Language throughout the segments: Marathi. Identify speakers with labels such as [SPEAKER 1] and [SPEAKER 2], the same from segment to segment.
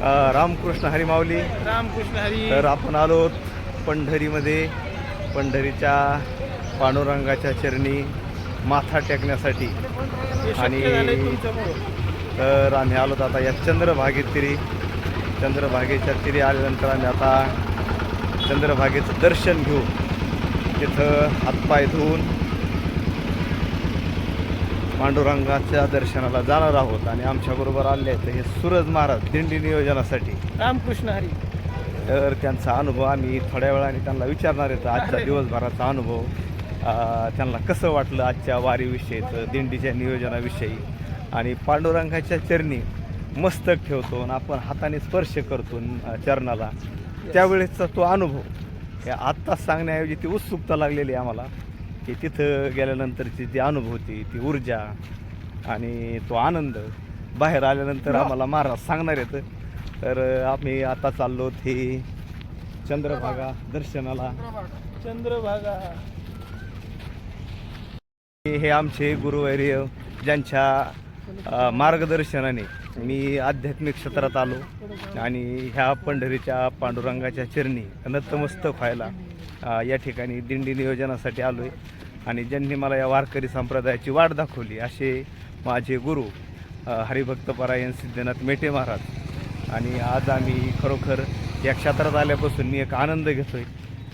[SPEAKER 1] रामकृष्ण हरिमावली
[SPEAKER 2] रामकृष्ण हरी.
[SPEAKER 1] तर आपण आलो पंढरीमध्ये. पंढरीच्या पांडुरंगाच्या चरणी माथा टेकण्यासाठी. आणि-. तर आम्ही आलो आता या चंद्रभागेत तिरी चंद्रभागेच्या तिरी आल्यानंतर आम्ही आता चंद्रभागेचं दर्शन घेऊ तिथं हातपाय धुवून पांडुरंगाच्या दर्शनाला जाणार आहोत आणि आमच्याबरोबर आले आहेत हे सूरज महाराज दिंडी नियोजनासाठी.
[SPEAKER 2] रामकृष्ण हरी.
[SPEAKER 1] तर त्यांचा अनुभव आम्ही थोड्या वेळाने त्यांना विचारणार आहेत. आजच्या दिवसभराचा अनुभव त्यांना कसं वाटलं आजच्या वारीविषयीचं दिंडीच्या नियोजनाविषयी? आणि पांडुरंगाच्या चरणी मस्तक ठेवतो आणि आपण हाताने स्पर्श करतो चरणाला. त्यावेळेसचा तो अनुभव. हे आत्ताच सांगण्याऐवजी ती उत्सुकता लागलेली आहे आम्हाला. की तिथं गेल्यानंतरची ती अनुभूती ती ऊर्जा आणि तो आनंद बाहेर आल्यानंतर आम्हाला महाराज सांगणार येतं तर आम्ही आता चाललो हे चंद्रभागा दर्शनाला.
[SPEAKER 2] चंद्रभागा.
[SPEAKER 1] हे आमचे गुरुवर्य ज्यांच्या मार्गदर्शनाने मी आध्यात्मिक क्षेत्रात आलो आणि ह्या पंढरीच्या पांडुरंगाच्या चरणी नतमस्तक व्हायला या ठिकाणी दिंडी नियोजनासाठी आलो आहे आणि ज्यांनी मला या वारकरी संप्रदायाची वाट दाखवली असे माझे गुरु हरिभक्त हरिभक्तपरायण सिद्धनाथ मेटे महाराज. आणि आज आम्ही खरोखर या क्षेत्रात आल्यापासून मी एक आनंद घेतो आहे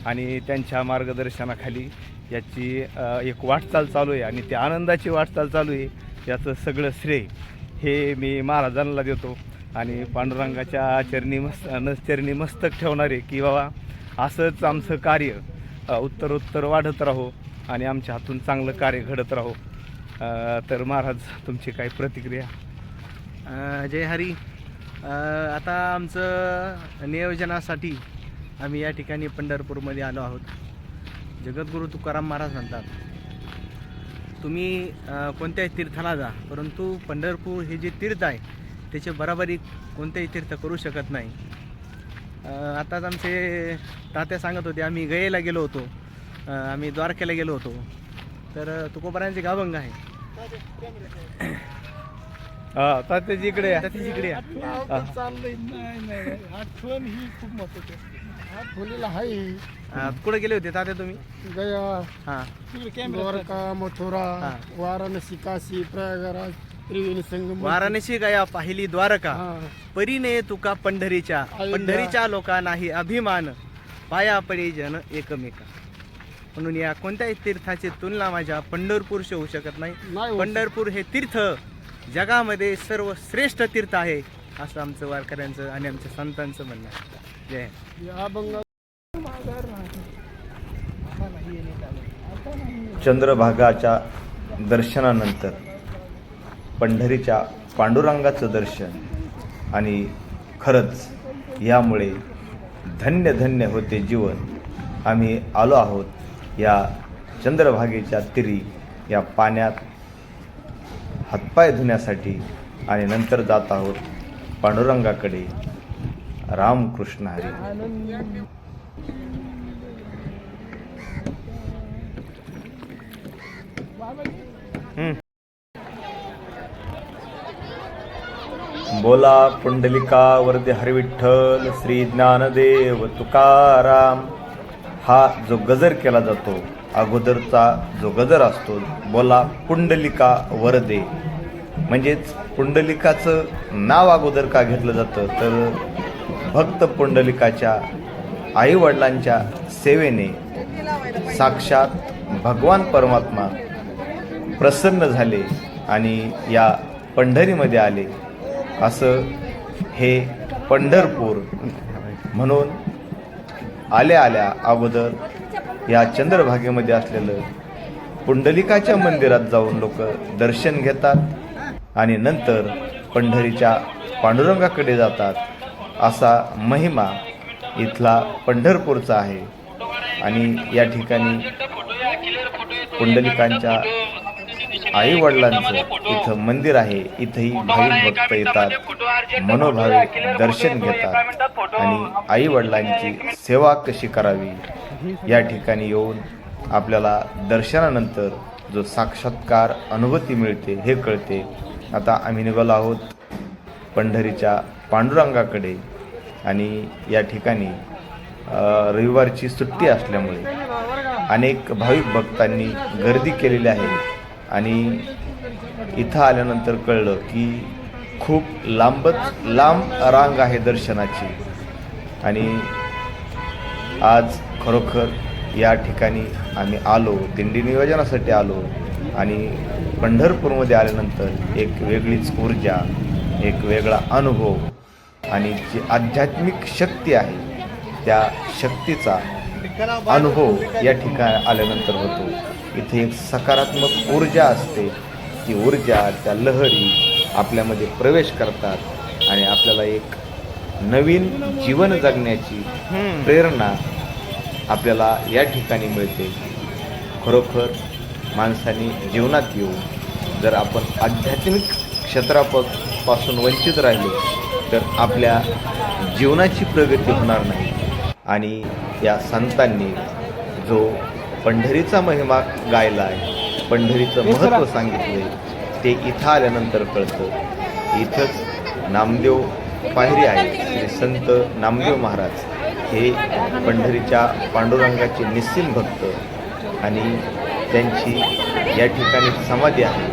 [SPEAKER 1] आणि त्यांच्या मार्गदर्शनाखाली याची एक वाटचाल चालू आहे आणि त्या आनंदाची वाटचाल चालू आहे. याचं सगळं श्रेय हे मी महाराजांना देतो आणि पांडुरंगाच्या चरणी मस्त न चरणी मस्तक ठेवणारे की बाबा असंच आमचं कार्य उत्तरोत्तर वाढत राहो. आणि आमच्या हातून चांगलं कार्य घडत राहो. तर महाराज तुमची काय प्रतिक्रिया?
[SPEAKER 3] जय हरी. आता आमचं नियोजनासाठी आम्ही या ठिकाणी पंढरपूरमध्ये आलो आहोत. जगद्गुरू तुकाराम महाराज म्हणतात तुम्ही कोणत्याही तीर्थाला जा परंतु पंढरपूर हे जे तीर्थ आहे त्याचे बराबरी कोणतेही तीर्थ करू शकत नाही. आताच आमचे तात्या सांगत होते आम्ही गयेला गेलो होतो आम्ही द्वारकेला गेलो होतो. तर अ, तुकोबारायांचे गाभंग आहे.
[SPEAKER 1] हा तात्याजी इकडे. हा.
[SPEAKER 2] आठवण ही खूप महत्वाची
[SPEAKER 3] कुठे गेले होते तात्या तुम्ही?
[SPEAKER 4] गया
[SPEAKER 3] हां.
[SPEAKER 4] द्वारका मथुरा. वाराणसी काशी प्रयागराज त्रिवेणी संगम
[SPEAKER 3] वाराणसी गया पाहिली द्वारका. परीने तुका पंढरीच्या. पंढरीच्या लोकांनाही अभिमान. पाया पडी जन एकमेका. म्हणून या कोणत्याही तीर्थाची तुलना माझ्या पंढरपूरशी होऊ शकत नाही. पंढरपूर हे तीर्थ जगामध्ये सर्व श्रेष्ठ तीर्थ आहे असं आमचं वारकऱ्यांचं आणि आमच्या संतांचं म्हणणं आहे. जय
[SPEAKER 1] चंद्रभागाच्या दर्शनानंतर पंढरीच्या पांडुरंगाचं दर्शन आणि खरंच यामुळे धन्य धन्य होते जीवन. आम्ही आलो आहोत या चंद्रभागेच्या तिरी या पाण्यात हातपाय धुण्यासाठी आणि नंतर जात आहोत पांडुरंगाकडे. रामकृष्ण हरी. बोला पुंडलिका वरदे हरिविठ्ठल श्री ज्ञानदेव तुकाराम. हा जो गजर केला जातो अगोदरचा जो गजर असतो बोला पुंडलिका वरदे. म्हणजेच पुंडलिकाचं नाव अगोदर का घेतलं जातं? तर भक्त पुंडलिकाच्या आईवडिलांच्या सेवेने साक्षात भगवान परमात्मा प्रसन्न झाले आणि या पंढरीमध्ये आले. असं हे पंढरपूर म्हणून आल्या आल्या अगोदर या चंद्रभागेमध्ये असलेलं पुंडलिकाच्या मंदिरात जाऊन लोक दर्शन घेतात आणि नंतर पंढरीच्या पांडुरंगाकडे जातात असा महिमा इथला पंढरपूरचा आहे. आणि या ठिकाणी पुंडलिकांच्या आई वडिलांचं इथं मंदिर आहे. इथंही भाविक भक्त येतात. मनोभावे दर्शन घेतात. आणि आई वडिलांची सेवा कशी करावी या ठिकाणी येऊन आपल्याला दर्शनानंतर जो साक्षात्कार अनुभूती मिळते हे कळते. आता आम्ही निघालो आहोत पंढरीच्या पांडुरंगाकडे आणि या ठिकाणी रविवारची सुट्टी असल्यामुळे अनेक भाविक भक्तांनी गर्दी केलेली आहे. आणि इथं आल्यानंतर कळलं की खूप लांबच लांब रांग आहे दर्शनाची. आणि आज खरोखर या ठिकाणी आम्ही आलो दिंडी नियोजनासाठी आलो आणि पंढरपूरमध्ये आल्यानंतर एक वेगळीच ऊर्जा एक वेगळा अनुभव आणि जी आध्यात्मिक शक्ती आहे त्या शक्तीचा अनुभव या ठिकाणी आल्यानंतर होतो. इथे एक सकारात्मक ऊर्जा असते. ती ऊर्जा त्या लहरी आपल्यामध्ये प्रवेश करतात आणि आपल्याला एक नवीन जीवन जगण्याची प्रेरणा आपल्याला या ठिकाणी मिळते. खरोखर माणसाने जीवनात येऊन जर आपण आध्यात्मिक क्षेत्रापासून वंचित राहिलो तर आपल्या जीवनाची प्रगती होणार नाही. आणि या संतांनी जो पंढरीचा महिमा गायला आहे. पंढरीचं महत्त्व सांगितलं ते इथं आल्यानंतर कळतं. इथंच नामदेव पायरी आहे. श्री संत नामदेव महाराज हे पंढरीच्या पांडुरंगाचे निस्सीम भक्त आणि त्यांची या ठिकाणी समाधी आहे.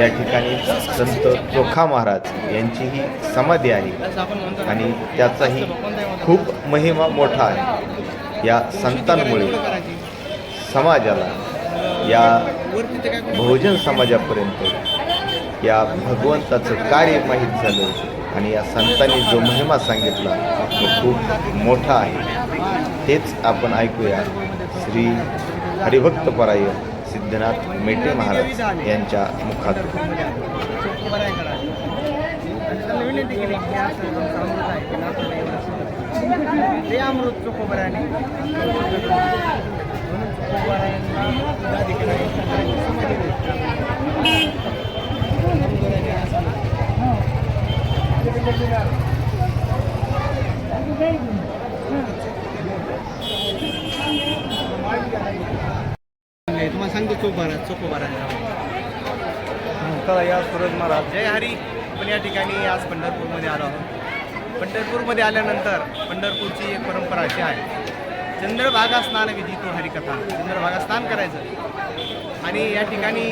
[SPEAKER 1] या ठिकाणी संत चोखा महाराज यांचीही समाधी आहे आणि त्याचाही खूप महिमा मोठा आहे. या संतांमुळे समाजाला या बहुजन समाजापर्यंत या भगवंताचं कार्य माहीत झालं आणि या संतांनी जो महिमा सांगितला तो खूप मोठा आहे. तेच आपण ऐकूया श्री हरिभक्तपराय सिद्धनाथ मेटे महाराज यांच्या मुखातून.
[SPEAKER 3] तुम्हाला सांगतो चोखोबरा चोखोबरा
[SPEAKER 1] चला या सूरज महाराज.
[SPEAKER 3] जय हरी. आपण या ठिकाणी आज पंढरपूरमध्ये आलो आहोत. पंढरपूरमध्ये आल्यानंतर पंढरपूरची एक परंपरा अशी आहे. चंद्रभागा स्नान विधी तो हरिकथा. चंद्रभागा स्नान करायचं. आणि या ठिकाणी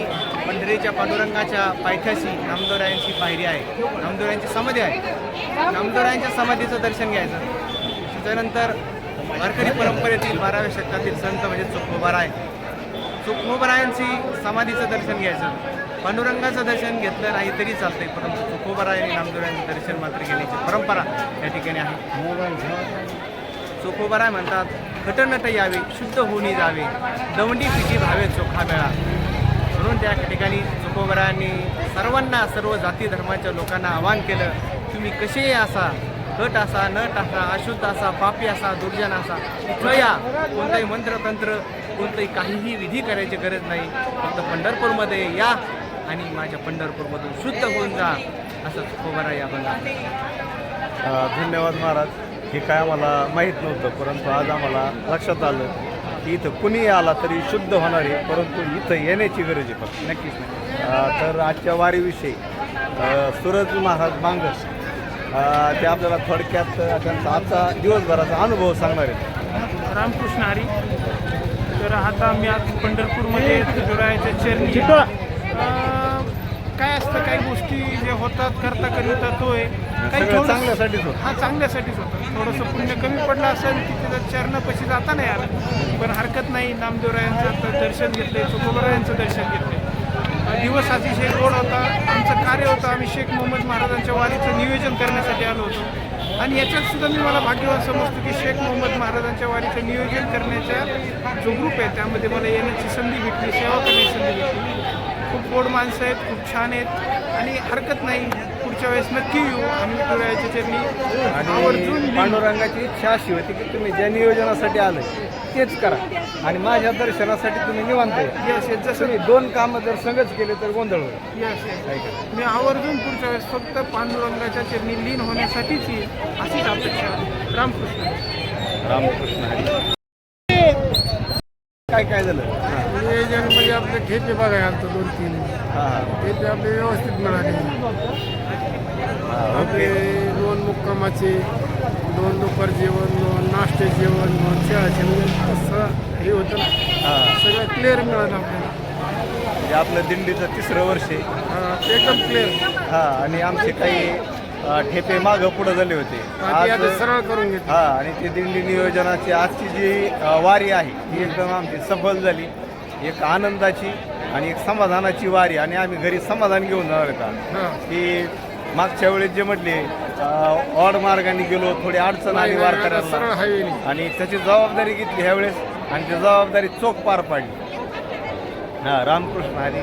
[SPEAKER 3] पंढरीच्या पांडुरंगाच्या पायथ्याशी नामदोऱ्यांची पायरी आहे. नामदोऱ्यांची समाधी आहे. नामदोरायांच्या समाधीचं दर्शन घ्यायचं. त्याच्यानंतर वारकरी परंपरेतील बाराव्या शतकातील संत म्हणजे चोखोबाराय चुकमोबरायांची समाधीचं दर्शन घ्यायचं. पांडुरंगाचं दर्शन घेतलं नाही तरी चालतंय परंतु चुकोबराय आणि नामदोऱ्यांचं दर्शन मात्र घेण्याची परंपरा या ठिकाणी आहे. चोखोबराय म्हणतात खटनट यावे शुद्ध होऊन जावे. दवंडी पिठी भावे चोखा मेळा. म्हणून त्या ठिकाणी चोखोबरांनी सर्वांना सर्व जाती धर्माच्या लोकांना आवाहन केलं तुम्ही कसेही असा कट असा नट असा अशुद्ध असा पापी असा दुर्जन असा इथं या. कोणताही मंत्रतंत्र कोणतंही काहीही विधी करायची गरज नाही. फक्त पंढरपूरमध्ये या आणि माझ्या पंढरपूरमधून शुद्ध होऊन जा असं चोखोबराय या बघा
[SPEAKER 1] धन्यवाद महाराज. हे काय आम्हाला माहीत नव्हतं परंतु आज आम्हाला लक्षात आलं की इथं कुणीही आला तरी शुद्ध होणार आहे परंतु इथं येण्याची गरज आहे फक्त.
[SPEAKER 3] नक्कीच
[SPEAKER 1] अ, तर आजच्या वारीविषयी सूरज महाराज बांगस अ, ते आपल्याला थोडक्यात त्यांचा आजचा दिवसभराचा अनुभव सांगणार आहेत.
[SPEAKER 2] रामकृष्ण हरी. तर आता आम्ही आज पंढरपूरमध्ये जोडायच्या चरणी काय असतं काही गोष्टी जे होतात करता करता तोय काही
[SPEAKER 1] सगळं चांगल्यासाठीच होतं.
[SPEAKER 2] हा चांगल्यासाठीच होतं. थोडंसं पुण्य कमी पडलं असेल की तिथं चरणापाशी जाता नाही आलं पण हरकत नाही. नामदेवरायांचं तर दर्शन घेतलंय चुकोबरायांचं दर्शन घेतलंय अं, दिवस अतिशय गोड होता. आमचं कार्य होतं. आम्ही शेख मोहम्मद महाराजांच्या वारीचं नियोजन करण्यासाठी आलो होतो. आणि याच्यात सुद्धा मी मला भाग्यवान समजतो की शेख मोहम्मद महाराजांच्या वारीचं नियोजन करण्याचा जो ग्रुप आहे त्यामध्ये मला येण्याची संधी भेटली सेवा करण्याची संधी भेटली. खूप गोड माणसं आहेत खूप छान आहेत. आणि हरकत नाही. पुढच्या वेळेस नक्की येऊ. आम्ही विठुरायाच्या चरणी आवर्जून
[SPEAKER 1] आणि
[SPEAKER 2] येऊ.
[SPEAKER 1] पांडुरंगाची इच्छा अशी होती की तुम्ही ज्या नियोजनासाठी आले तेच करा. आणि माझ्या दर्शनासाठी तुम्ही निवांत
[SPEAKER 2] yes, जसं
[SPEAKER 1] तुम्ही दोन कामं जर संगच केले तर गोंधळ होईल. काय करा
[SPEAKER 2] मी आवर्जून पुढच्या वेळेस फक्त पांडुरंगाच्या चरणी लीन होण्यासाठीच येईल अशीच अपेक्षा आहे. रामकृष्ण.
[SPEAKER 1] रामकृष्ण हरी. काय काय झालं? हां
[SPEAKER 4] म्हणजे आपले ठेपे बघाय आमचं दोन तीन.
[SPEAKER 1] हां
[SPEAKER 4] ठेपे आपले व्यवस्थित मिळाले.
[SPEAKER 1] हा,
[SPEAKER 4] आपले
[SPEAKER 1] ओके.
[SPEAKER 4] दोन मुक्कामाचे दोन दुपार जेवण दोन नाश्ते जेवण दोन चहाचे म्हणजे तसं हे होतं ना.
[SPEAKER 1] हा.
[SPEAKER 4] सगळं क्लिअर मिळालं आपल्याला.
[SPEAKER 1] म्हणजे आपलं दिंडीचं तिसरं वर्ष आहे.
[SPEAKER 4] हा, एकदम क्लिअर
[SPEAKER 1] हा आणि आमचे काही ठेपे मागं पुढे झाले होते.
[SPEAKER 4] सरळ करून घेतलं.
[SPEAKER 1] हा आणि ते दिंडी नियोजनाची आजची जी वारी आहे ती एकदम आमची सफल झाली. एक आनंदाची आणि एक समाधानाची वारी आणि आम्ही घरी समाधान घेऊन जाणार
[SPEAKER 4] हा.
[SPEAKER 1] की मागच्या वेळेस जे म्हटले ऑड मार्गाने गेलो थोडी अडचण आली वारकऱ्यांना. आणि त्याची जबाबदारी घेतली ह्यावेळेस आणि ती जबाबदारी चोख पार पाडली. हा रामकृष्ण हरी.